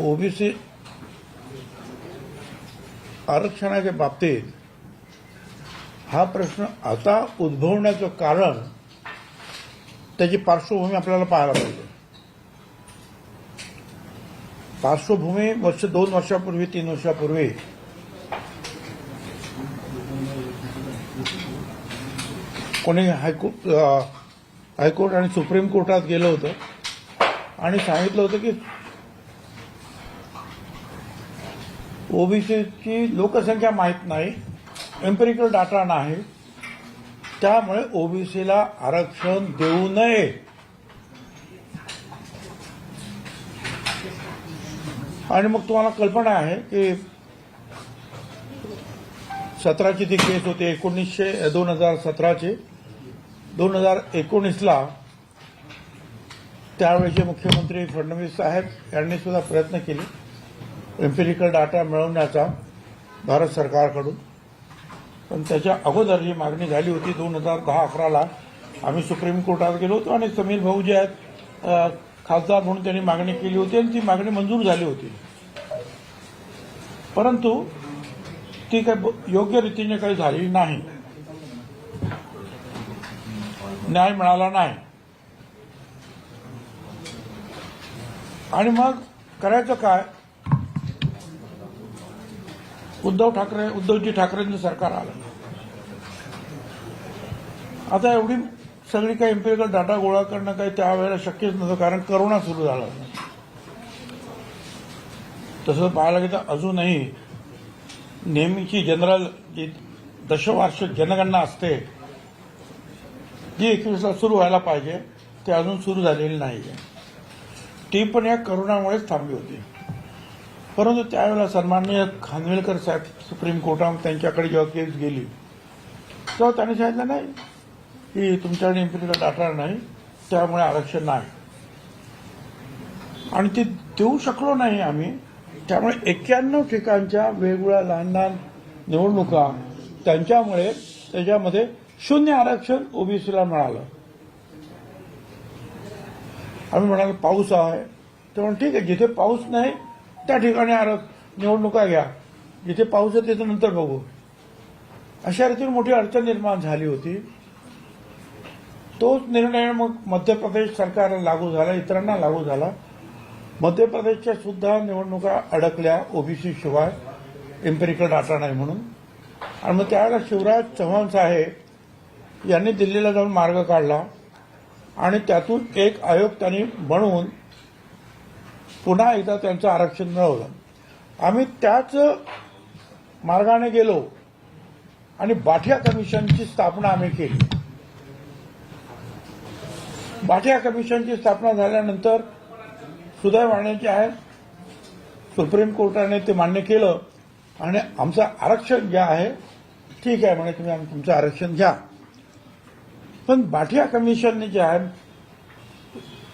OBC आरक्षणाच्या बाबतीत हा प्रश्न आता उद्भवण्याचं कारण त्याची पार्श्वभूमी आपल्याला पाहायला पाहिजे. पार्श्वभूमी वर्ष दोन वर्षापूर्वी तीन वर्षापूर्वी कोणी हायकोर्ट हायकोर्ट आणि सुप्रीम कोर्टात गेलं होतं आणि सांगितलं होतं की ओबीसीची लोकसंख्या माहीत नाही एम्पेरिकल डाटा नाही त्यामुळे ओबीसीला आरक्षण देऊ नये. आणि मग तुम्हाला कल्पना आहे की सतराची ती केस होती एकोणीसशे दोन हजार सतराची दोन हजार एकोणीसला त्यावेळेचे मुख्यमंत्री फडणवीस साहेब यांनी सुद्धा प्रयत्न केले. एम्पेरिकल डाटा मिळवण्याचा भारत सरकारकडून. पण त्याच्या अगोदर जी मागणी झाली होती दोन हजार दहा अकराला आम्ही सुप्रीम कोर्टात गेलो होतो आणि समीर भाऊ जे आहेत खासदार म्हणून त्यांनी मागणी केली होती आणि ती मागणी मंजूर झाली होती. परंतु ती काही योग्य रीतीने काही झाली नाही. न्याय मिळाला नाही. आणि मग करायचं काय? उद्धव ठाकरे उद्धवजी ठाकरेंचं सरकार आलं. आता एवढी सगळी काही एम्पिरिकल डाटा गोळा करणं काही त्यावेळेला शक्यच नव्हतं कारण करोना सुरू झाला. तसं पाहायला गेलं तर अजूनही नेहमीची जनरल जी दशवार्षिक जनगणना असते जी एकवीसला सुरू व्हायला पाहिजे ते अजून सुरू झालेली नाही ती पण या करोनामुळेच थांबली होती. परंतु त्यावेळेला सन्माननीय खानविलकर साहेब सुप्रीम कोर्टात त्यांच्याकडे जेव्हा केस गेली तेव्हा त्यांनी सांगितलं नाही की तुमच्याकडे इम्पेरिकल डाटा नाही त्यामुळे आरक्षण नाही. आणि ते देऊ शकलो नाही आम्ही त्यामुळे एक्क्याण्णव ठिकाणच्या वेगवेगळ्या लहान लहान निवडणुका त्यांच्यामुळे त्याच्यामध्ये शून्य आरक्षण ओबीसीला मिळालं. आम्ही म्हणालो पाऊस आहे. तेव्हा ठीक आहे जिथे पाऊस नाही त्या ठिकाणी आरक निवडणुका घ्या. जिथे पाऊस आहे त्याचं नंतर बघू. अशा रीतीने मोठी अडचण निर्माण झाली होती. तोच निर्णय मग मध्य प्रदेश सरकारला लागू झाला इतरांना लागू झाला. मध्य प्रदेशच्या सुद्धा निवडणुका अडकल्या ओबीसी शिवाय एम्पेरिकल डाटा नाही म्हणून. आणि मग त्यावेळेला शिवराज चव्हाण साहेब यांनी दिल्लीला जाऊन मार्ग काढला. आणि त्यातून एक आयोग त्यांनी बनवून पुन्हा एकदा त्यांचं आरक्षण मिळवलं. आम्ही त्याच मार्गाने गेलो आणि बाठिया कमिशनची स्थापना आम्ही केली. बाठिया कमिशनची स्थापना झाल्यानंतर सुदैवाने जे आहे सुप्रीम कोर्टाने ते मान्य केलं आणि आमचं आरक्षण जे आहे ठीक आहे म्हणे तुम्ही आम्ही तुमचं आरक्षण घ्या. पण बाठिया कमिशनने जे आहे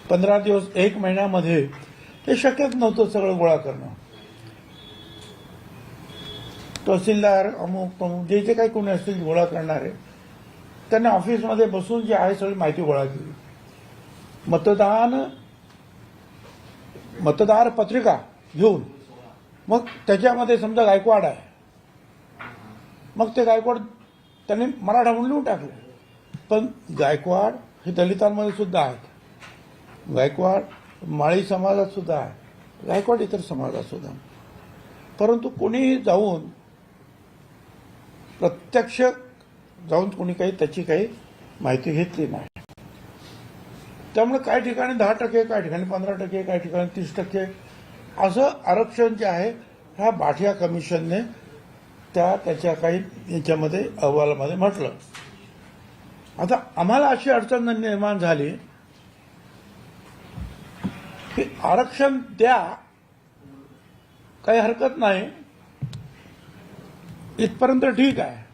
पंधरा दिवस एक महिन्यामध्ये ते शक्यच नव्हतं सगळं गोळा करणं. तहसीलदार अमुक तमुक जे जे काही कोणी असतील गोळा करणारे त्यांनी ऑफिसमध्ये बसून जी आहे सगळी माहिती गोळा केली. मतदान मतदार पत्रिका घेऊन मग त्याच्यामध्ये समजा गायकवाड आहे मग ते गायकवाड त्यांनी मराठा म्हणून लिहून टाकले. पण गायकवाड हे दलितांमध्ये सुद्धा आहेत. गायकवाड माळी समाजात सुद्धा गायकवाड इतर समाजात सुद्धा परंतु कोणीही जाऊन प्रत्यक्ष जाऊन कोणी काही त्याची काही माहिती घेतली नाही. त्यामुळे काही ठिकाणी दहा टक्के काही ठिकाणी पंधरा टक्के काही ठिकाणी तीस टक्के असं आरक्षण जे आहे ह्या बाठिया कमिशनने त्या त्याच्या काही याच्यामध्ये अहवालामध्ये म्हटलं. आता आम्हाला अशी अडचण निर्माण झाली की आरक्षण द्या. काही हरकत नाही. इथपर्यंत ठीक आहे.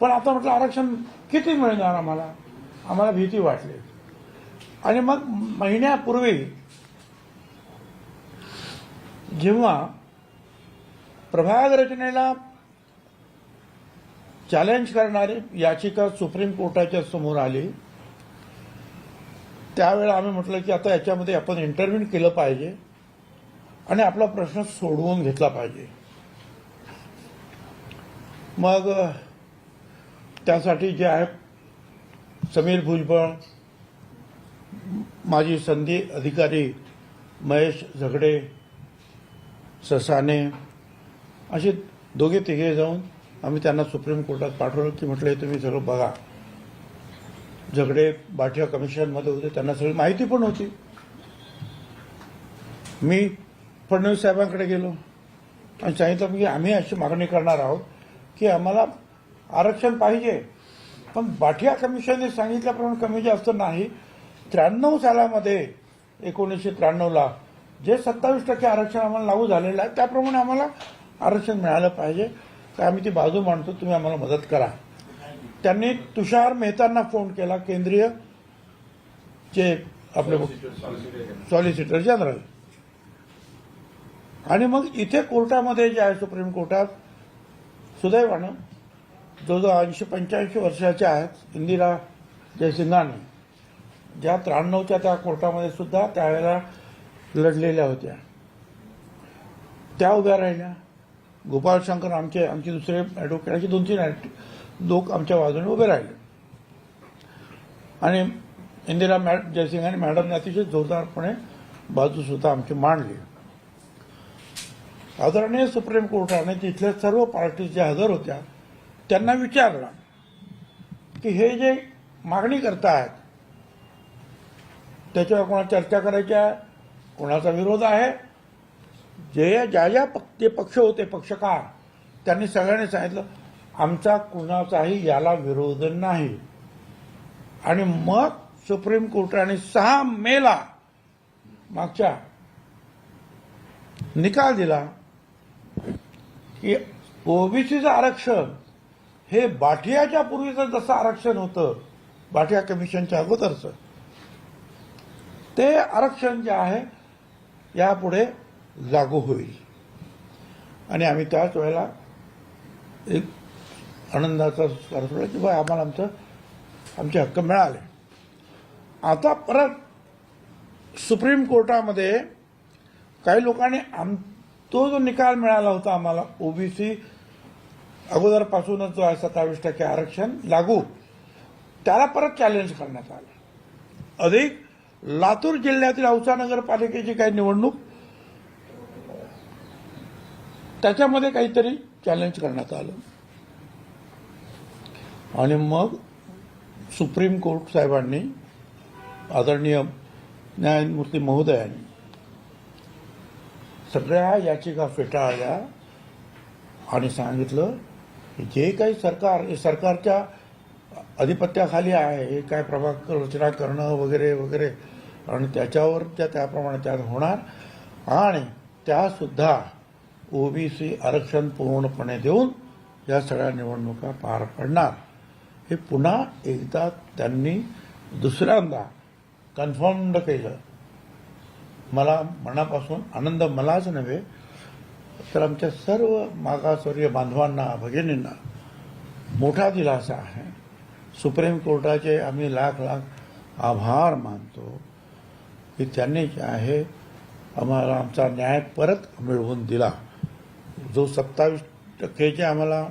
पण आता म्हटलं आरक्षण किती मिळणार आम्हाला? आम्हाला भीती वाटली. आणि मग महिन्यापूर्वी जेव्हा प्रभाग रचनेला चॅलेंज करणारी याचिका सुप्रीम कोर्टाच्या समोर आली त्यावेळेला आम्ही म्हटलं की आता याच्यामध्ये आपण इंटरव्ह्यू केलं पाहिजे आणि आपला प्रश्न सोडवून घेतला पाहिजे. मग त्यासाठी जे आहे समीर भुजबळ माजी संधी अधिकारी महेश झगडे ससाने असे दोघे तिघे जाऊन आम्ही त्यांना सुप्रीम कोर्टात पाठवलं की म्हटलं हे तुम्ही सगळं बघा. झगडे बाठिया कमिशनमध्ये होते त्यांना सगळी माहिती पण होती. मी फडणवीस साहेबांकडे गेलो आणि सांगितलं की आम्ही अशी मागणी करणार आहोत की आम्हाला आरक्षण पाहिजे. पण बाठिया कमिशनने सांगितल्याप्रमाणे कमी जास्त नाही. त्र्याण्णव सालामध्ये एकोणीसशे त्र्याण्णवला जे सत्तावीस टक्के आरक्षण आम्हाला लागू झालेलं आहे त्याप्रमाणे आम्हाला आरक्षण मिळालं पाहिजे. तर आम्ही ती बाजू मांडतो तुम्ही आम्हाला मदत करा. त्यांनी तुषार मेहतांना फोन केला केंद्रीय जे आपले सॉलिसिटर जनरल आणि मग इथे कोर्टामध्ये जे आहे सुप्रीम कोर्टात सुदैवानं जवळजवळ ऐंशी पंच्याऐंशी वर्षाच्या आहेत इंदिरा जयसिंगाने ज्या त्र्याण्णवच्या त्या कोर्टामध्ये सुद्धा त्यावेळेला लढलेल्या होत्या. त्या उभ्या राहिल्या. गोपाळ शंकर आमचे आमचे दुसरे ॲडव्होकेट असे दोन तीन लोक आमच्या बाजूने उभे राहिले. आणि इंदिरा मॅड जयसिंग आणि मॅडमने अतिशय जोरदारपणे बाजू सुद्धा आमची मांडली. आदरणीय सुप्रीम कोर्टाने तिथल्या सर्व पार्टीज ज्या हजर होत्या त्यांना विचारलं की हे जे मागणी करतायत त्याच्यावर कोणा चर्चा करायची आहे? कोणाचा विरोध आहे? जे ज्या ज्या ते पक्ष होते पक्षकार त्यांनी सगळ्यांनी सांगितलं आमचा कुणाचाही याला विरोध नाही. आणि मग सुप्रीम कोर्टाने सहा मेला मागच्या निकाल दिला की ओबीसीचं आरक्षण हे बाठियाच्या पूर्वीचं जसं आरक्षण होतं बाठिया कमिशनच्या अगोदरचं ते आरक्षण जे आहे यापुढे लागू होईल. आणि आम्ही त्याच वेळेला एक आनंदाचा स्वर सोडला की बा आम्हाला आमचं आमचे हक्क मिळाले. आता परत सुप्रीम कोर्टामध्ये काही लोकांनी आम तो जो निकाल मिळाला होता आम्हाला ओबीसी अगोदरपासूनच जो आहे सत्तावीस टक्के आरक्षण लागू त्याला परत चॅलेंज करण्यात आलं. अधिक लातूर जिल्ह्यातील औसा नगरपालिकेची काही निवडणूक त्याच्यामध्ये काहीतरी चॅलेंज करण्यात आलं. आणि मग सुप्रीम कोर्ट साहेबांनी आदरणीय न्यायमूर्ती महोदयांनी सगळ्या याचिका फेटाळल्या आणि सांगितलं की जे काही सरकार हे सरकारच्या अधिपत्याखाली आहे हे काय प्रभाग रचना करणं वगैरे वगैरे आणि त्याच्यावर त्या त्याप्रमाणे त्यात होणार. आणि त्यासुद्धा ओबीसी आरक्षण पूर्णपणे देऊन या सगळ्या निवडणुका पार पडणार. हे पुन्हा एकदा त्यांनी दुसऱ्यांदा कन्फर्म्ड केलं. मला मनापासून आनंद मलाच नव्हे तर आमच्या सर्व मागासवर्गीय बांधवांना भगिनींना मोठा दिलासा आहे. सुप्रीम कोर्टाचे आम्ही लाख लाख आभार मानतो की त्यांनी जे आहे आम्हाला आमचा न्याय परत मिळवून दिला. जो सत्तावीस टक्केचे आम्हाला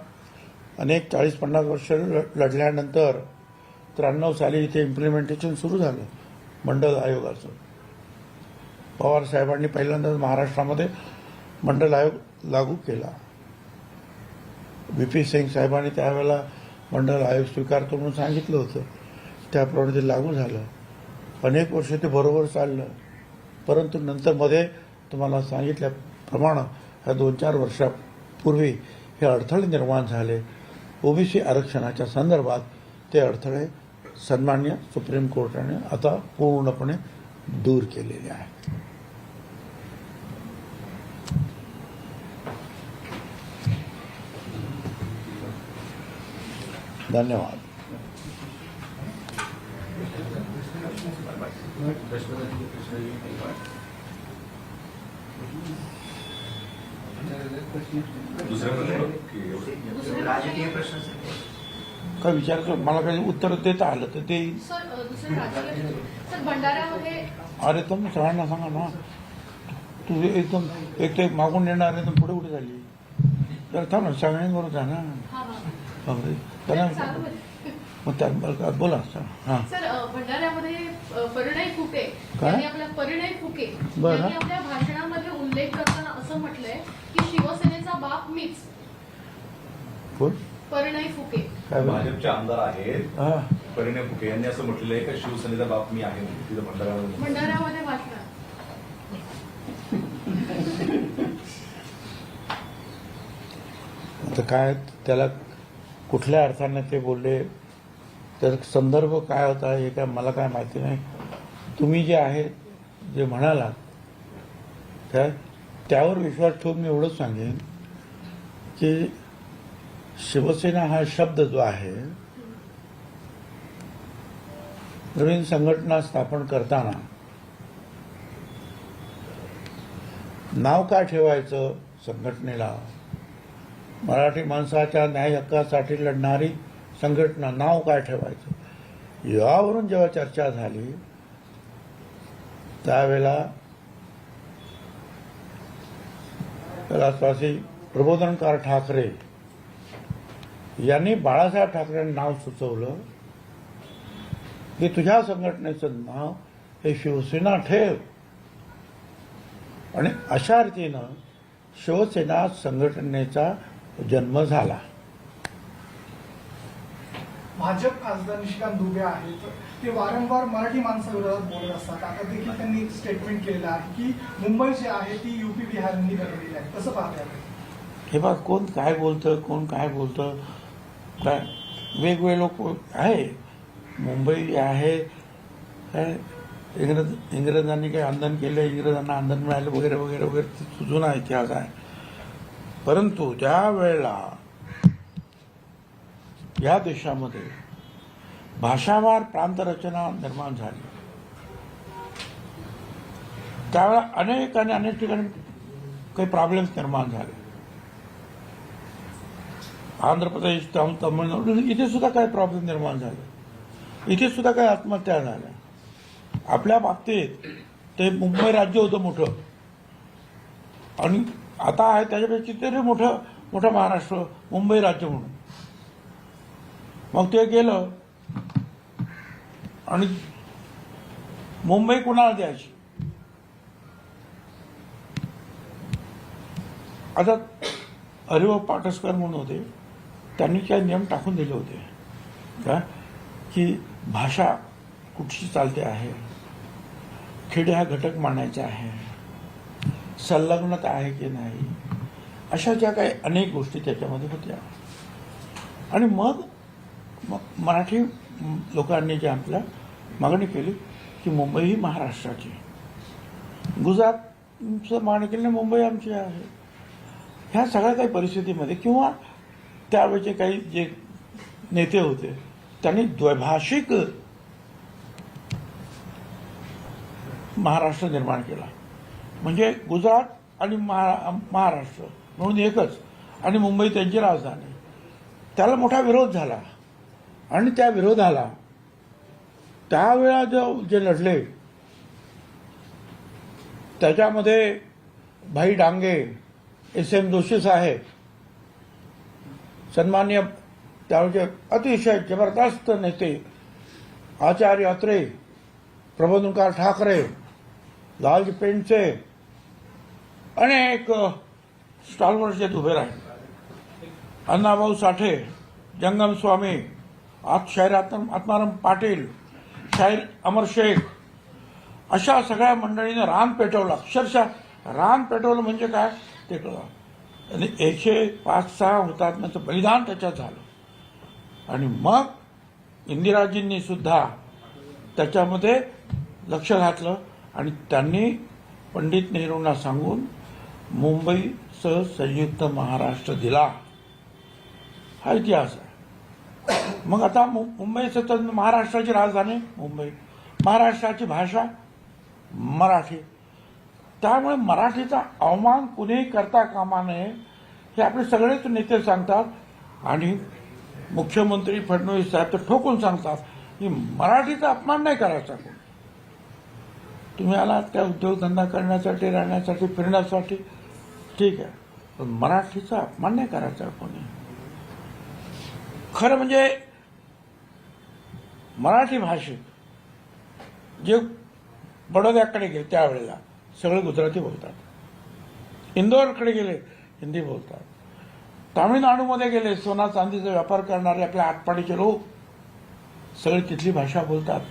अनेक चाळीस पन्नास वर्ष लढल्यानंतर त्र्याण्णव साली इथे इम्प्लिमेंटेशन सुरू झालं मंडल आयोगाचं. पवार साहेबांनी पहिल्यांदाच महाराष्ट्रामध्ये मंडल आयोग लागू केला. व्ही पी सिंग साहेबांनी त्यावेळेला मंडल आयोग स्वीकारतो म्हणून सांगितलं होतं. त्याप्रमाणे ते लागू झालं. अनेक वर्ष ते बरोबर चाललं. परंतु नंतर मध्ये तुम्हाला सांगितल्याप्रमाणे ह्या दोन चार वर्षापूर्वी हे अडथळे निर्माण झाले. ओबीसी आरक्षणाच्या संदर्भात ते अडथळे सन्मान्य सुप्रीम कोर्टाने आता पूर्णपणे दूर केलेले आहेत. धन्यवाद. दुसरे राजकीय प्रश्न काय विचारतो मला काही उत्तर देता आलं तर ते अरे तुम्ही सगळ्यांना सांगा ना. तुझे एकदम एक ते मागून येणार एकदम पुढे कुठे झाली. तर थांब ना सगळ्यांबरोबर जा ना. हा, हा. त्यांना बोला हां. सर भंडाऱ्यामध्ये परिणय फुके. आपल्या परिणय फुके. बरं. आपल्या भाषणामध्ये उल्लेख करताना असं म्हटलंय की शिवसेनेचा बाप मीच. परिणय फुके. भाजपचे आमदार आहेत. हां. परिणय फुके यांनी असं म्हटलेलं आहे का शिवसेनेचा बाप मी आहे म्हणून. तिथं भंडाऱ्यामध्ये भाषण आता काय त्याला कुठल्या अर्थाने ते बोलले? तर संदर्भ काय होता हे काय मला काय माहिती नाही. तुम्ही जे आहे जे म्हणालात काय त्यावर विश्वास ठेवून मी एवढंच सांगेन की शिवसेना हा शब्द जो आहे नवीन संघटना स्थापन करताना नाव काय ठेवायचं संघटनेला? मराठी माणसाच्या न्याय हक्कासाठी लढणारी संघटना नाव काय ठेवायचं? यावरून जेव्हा चर्चा झाली त्यावेळेला राष्ट्रवासी प्रबोधनकार ठाकरे यांनी बाळासाहेब ठाकरे नाव सुचवलं की तुझ्या संघटनेचं नाव हे शिवसेना ठेव. आणि अशा रीतीनं शिवसेना संघटनेचा जन्म झाला. भाजप खासदार निशिकांत दुबे आहेत. ते वारंवार मराठी माणसाविरोधात बोलत असतात. आता देखील त्यांनी एक स्टेटमेंट केलेलं आहे की मुंबई जी आहे ती युपी बिहारनी बनवलेली आहे. कसं पाहता हे बघ कोण काय बोलतं कोण काय बोलतं? काय? वेगवेगळे लोक आहे. मुंबई आहे. काय? इंग्रज इंग्रजांनी काही आंदोलन केलं इंग्रजांना आंदोलन मिळालं वगैरे वगैरे वगैरे. जुना इतिहास आहे. परंतु ज्या वेळेला या देशामध्ये भाषावार प्रांतरचना निर्माण झाली. त्यावेळेला अनेक आणि अनेक ठिकाणी काही प्रॉब्लेम्स निर्माण झाले. आंध्र प्रदेश तमिळनाडू इथे सुद्धा काही प्रॉब्लेम निर्माण झाले. इथे सुद्धा काही आत्महत्या झाल्या. आपल्या बाबतीत ते मुंबई राज्य होतं मोठं. आणि आता आहे त्याच्यापेक्षा तरी मोठं मोठं महाराष्ट्र मुंबई राज्य म्हणून. मग ते गेलं. आणि मुंबई कुणाला द्यायची? आता हरिभाऊ पाटसकर म्हणून होते त्यांनी काही नियम टाकून दिले होते. का? की भाषा कुठची चालते आहे? खेडे हा घटक मानायचा आहे. संलग्नता आहे की नाही? अशा ज्या काही अनेक गोष्टी त्याच्यामध्ये होत्या. आणि मग मग मराठी लोकांनी जे आपल्या मागणी केली की मुंबई ही महाराष्ट्राची गुजरातचं मागणी केली मुंबई आमची आहे. ह्या सगळ्या काही परिस्थितीमध्ये किंवा त्यावेळेचे काही जे नेते होते त्यांनी द्वैभाषिक महाराष्ट्र निर्माण केला. म्हणजे गुजरात आणि महा महाराष्ट्र म्हणून एकच आणि मुंबई त्यांची राजधानी. त्याला मोठा विरोध झाला. आणि त्या विरोधाला त्यावेळा जो जे लढले त्याच्यामध्ये भाई डांगे एस एम जोशी साहेब सन्मान्य त्यावेळचे अतिशय जबरदस्त नेते आचार्य अत्रे प्रबोधनकार ठाकरे लालजी पेंडसे अनेक स्टॉलवरचे उभे राहिले. अण्णाभाऊ साठे जंगम स्वामी आज शाहीर आत्म आत्माराम पाटील शाहीर अमर शेख अशा सगळ्या मंडळीने रान पेटवलं. अक्षरशः रान पेटवलं म्हणजे काय? ते कळलं. आणि एकशे पाच सहा हुतात्म्याचं बलिदान त्याच्यात झालं. आणि मग इंदिराजींनी सुद्धा त्याच्यामध्ये लक्ष घातलं आणि त्यांनी पंडित नेहरूंना सांगून मुंबईसह संयुक्त महाराष्ट्र दिला. हा इतिहास आहे. मग आता मु- मुंबईचं तर महाराष्ट्राची राजधानी मुंबई. महाराष्ट्राची भाषा मराठी. त्यामुळे मराठीचा अवमान कुणीही करता कामा नये हे आपले सगळेच नेते सांगतात. आणि मुख्यमंत्री फडणवीस साहेब तर ठोकून सांगतात की मराठीचा अपमान नाही करायचा कोण. तुम्ही आलात त्या उद्योगधंदा करण्यासाठी राहण्यासाठी फिरण्यासाठी. ठीक आहे. पण मराठीचा अपमान नाही करायचा कोणी. खरं म्हणजे मराठी भाषिक जे बडोद्याकडे गेले त्यावेळेला सगळे गुजराती बोलतात. इंदोरकडे गेले हिंदी बोलतात. तामिळनाडूमध्ये गेले सोना चांदीचा व्यापार करणारे आपल्या आटपाडीचे लोक सगळे तिथली भाषा बोलतात.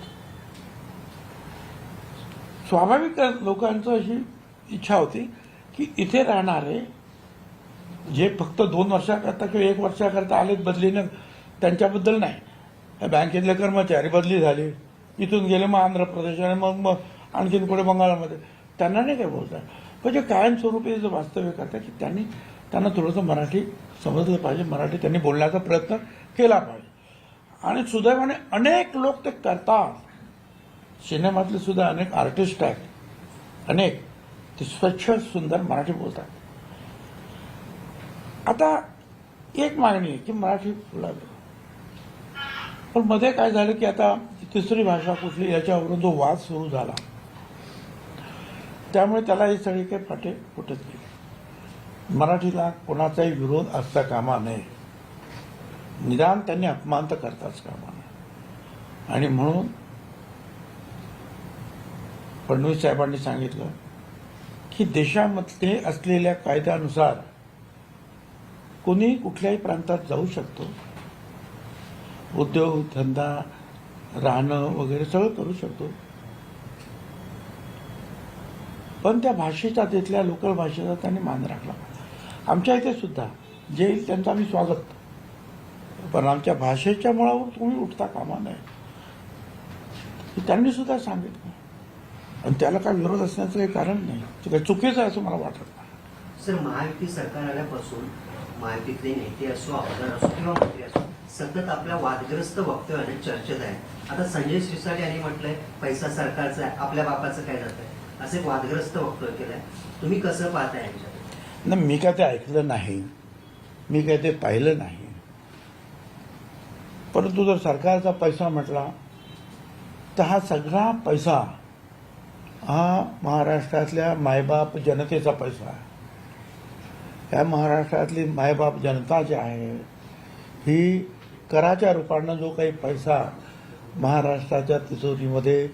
स्वाभाविक लोकांचं अशी इच्छा होती की इथे राहणारे जे फक्त दोन वर्षाकरता किंवा एक वर्षाकरता आलेत बदलीनं त्यांच्याबद्दल नाही. बँकेतले कर्मचारी बदली झाली. इथून गेले मग आंध्र प्रदेश आणि मग मग आणखीन पुढे बंगालमध्ये. त्यांना नाही काय बोलता म्हणजे कायमस्वरूपी जे वास्तव्य करतात की त्यांनी त्यांना थोडंसं मराठी समजलं पाहिजे. मराठी त्यांनी बोलण्याचा प्रयत्न केला पाहिजे. आणि सुदैवाने अनेक लोक ते करतात. सिनेमातले सुद्धा अनेक आर्टिस्ट आहेत. अनेक. ते स्वच्छ सुंदर मराठी बोलतात. आता एक मागणी आहे की मराठी बोलावी पण मध्ये काय झालं की आता तिसरी भाषा कुठली याच्यावरून जो वाद सुरू झाला. त्यामुळे त्याला हे सगळे काही फाटे फुटत गेले. मराठीला कोणाचाही विरोध असता कामा नये. निदान त्यांनी अपमान तर करताच कामा नये. आणि म्हणून फडणवीस साहेबांनी सांगितलं की देशामध्ये असलेल्या कायद्यानुसार कोणी कुठल्याही प्रांतात जाऊ शकतो. उद्योग धंदा राहणं वगैरे सगळं करू शकतो. पण त्या भाषेचा तिथल्या लोकल भाषेचा त्यांनी मान राखला. आमच्या इथे सुद्धा जे येईल त्यांचं आम्ही स्वागत. पण आमच्या भाषेच्या मुळावर तुम्ही उठता कामा नये. त्यांनी सुद्धा सांगितलं. आणि त्याला काय विरोध असण्याचं काही कारण नाही. ते काही चुकीचं आहे असं मला वाटत नाही. सर महायुती सरकार आल्यापासून महायुतीतले नेते असो आमदार असो किंवा मंत्री असो सतत आपल्या वादग्रस्त वक्तव्याने चर्चेत आहे. आता संजय शिरसाट यांनी म्हटलंय पैसा सरकारचा आहे आपल्या बापाचं काय जात आहे? असे वादग्रस्त वक्तव्य केलंय. तुम्ही कसं पाहताय यांच्याकडे? मी काय ते ऐकलं नाही. मी काय ते पाहिलं नाही. परंतु जर सरकारचा पैसा म्हटला तर हा सगळा पैसा हा महाराष्ट्रातल्या मायबाप जनतेचा पैसा आहे. या महाराष्ट्रातली मायबाप जनता जी आहे ही कराच्या रूपानं जो काही पैसा महाराष्ट्राच्या तिजोरीमध्ये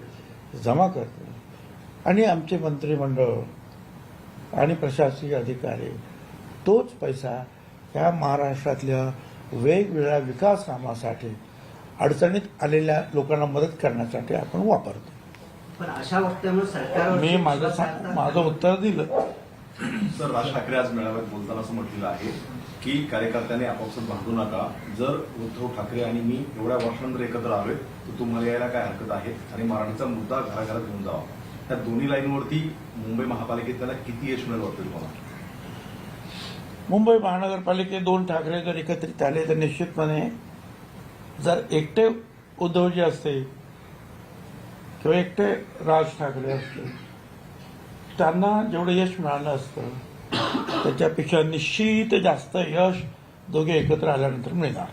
जमा करते. आणि आमचे मंत्रिमंडळ आणि प्रशासकीय अधिकारी तोच पैसा या महाराष्ट्रातल्या वेगवेगळ्या विकास कामासाठी अडचणीत आलेल्या लोकांना मदत करण्यासाठी आपण वापरतो. पण अशा वक्तव्यामुळे सरकारवर मी माझं माझं उत्तर दिलं. सर राज ठाकरे आज मेळाव्यात बोलताना असं म्हटलेलं आहे की कार्यकर्त्यांनी आपापसात भांडू नका. जर उद्धव ठाकरे आणि मी एवढ्या वर्षानंतर एकत्र आलोय तर तुम्हाला यायला काय हरकत आहे? आणि मराठीचा मुद्दा घराघरात घेऊन जावा. त्या दोन्ही लाईनवरती मुंबई महापालिकेत त्याला किती यश मिळेल वाटतं तुम्हाला? मुंबई महानगरपालिकेत दोन ठाकरे जर एकत्रित आले तर निश्चितपणे जर एकटे उद्धवजी असते किंवा एकटे राज ठाकरे असते त्यांना जेवढं यश मिळालं असतं त्याच्यापेक्षा निश्चित जास्त यश दोघे एकत्र आल्यानंतर मिळणार.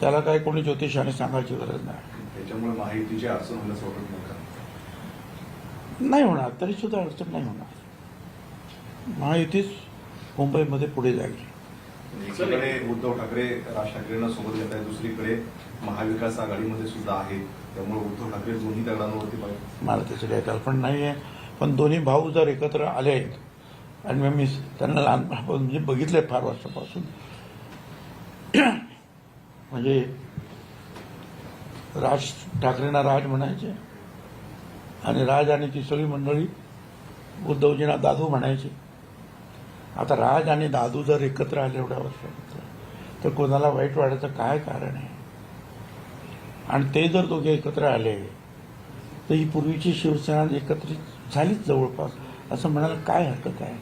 त्याला काही कोणी ज्योतिषाने सांगायची गरज नाही. त्याच्यामुळे माहितीची अडचण वाटत नाही का? नाही होणार तरी सुद्धा अडचण नाही होणार. महायुतीच मुंबईमध्ये पुढे जाईल. एकीकडे उद्धव ठाकरे राज ठाकरेंना सोबत घेत आहेत दुसरीकडे महाविकास आघाडीमध्ये सुद्धा आहे त्यामुळे उद्धव ठाकरे दोन्ही दगडांवरती पाहिजे. मला त्याची काही कल्पना नाही आहे पण दोन्ही भाऊ जर एकत्र आले आहेत आणि मग मी त्यांना लहानपणापासून म्हणजे बघितले फार वर्षापासून म्हणजे राज ठाकरेंना राज म्हणायचे आणि राज आणि ती सगळी मंडळी उद्धवजींना दादू म्हणायचे. आता राज आणि दादू जर एकत्र आले एवढ्या वर्षात तर कोणाला वाईट वाटायचं काय कारण आहे? आणि ते जर दोघे एकत्र आले तर ही पूर्वीची शिवसेना एकत्रित झालीच जवळपास. असं म्हणायला काय हरकत आहे?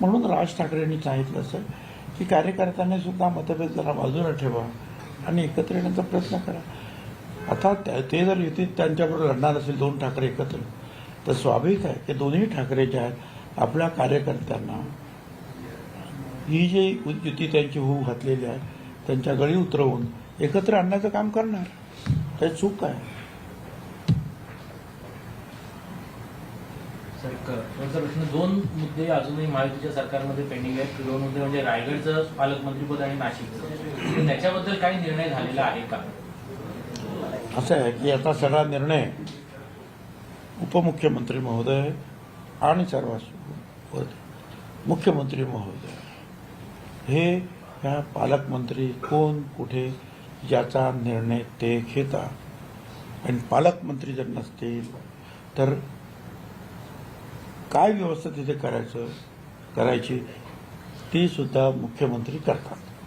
म्हणून राज ठाकरेंनी सांगितलं असं की कार्यकर्त्यांनी सुद्धा मतभेद जरा बाजूला ठेवा आणि एकत्र येण्याचा प्रयत्न करा. आता त्या- ते जर युतीत त्यांच्याबरोबर लढणार असेल दोन ठाकरे एकत्र. तर स्वाभाविक आहे की दोन्ही ठाकरे जे आहेत आपल्या कार्यकर्त्यांना ही जी युती त्यांची होऊ घातलेली आहे त्यांच्या गळी उतरवून एकत्र आणण्याचं काम करणार. काही चूक आहे प्रश्न दोन मुद्दे अजूनही महायुतीच्या सरकारमध्ये पेंडिंग आहेत. दोन मुद्दे म्हणजे रायगडचं पालकमंत्रीपद आणि नाशिकचं. त्याच्याबद्दल काही निर्णय झालेला आहे का? असं आहे की आता सगळा निर्णय उपमुख्यमंत्री महोदय आणि सर्व मुख्यमंत्री महोदय. हे ह्या पालकमंत्री कोण कुठे याचा निर्णय ते घेतात आणि पालकमंत्री जर नसतील तर काय व्यवस्था तिथे करायचं करायची ती सुद्धा मुख्यमंत्री करतात.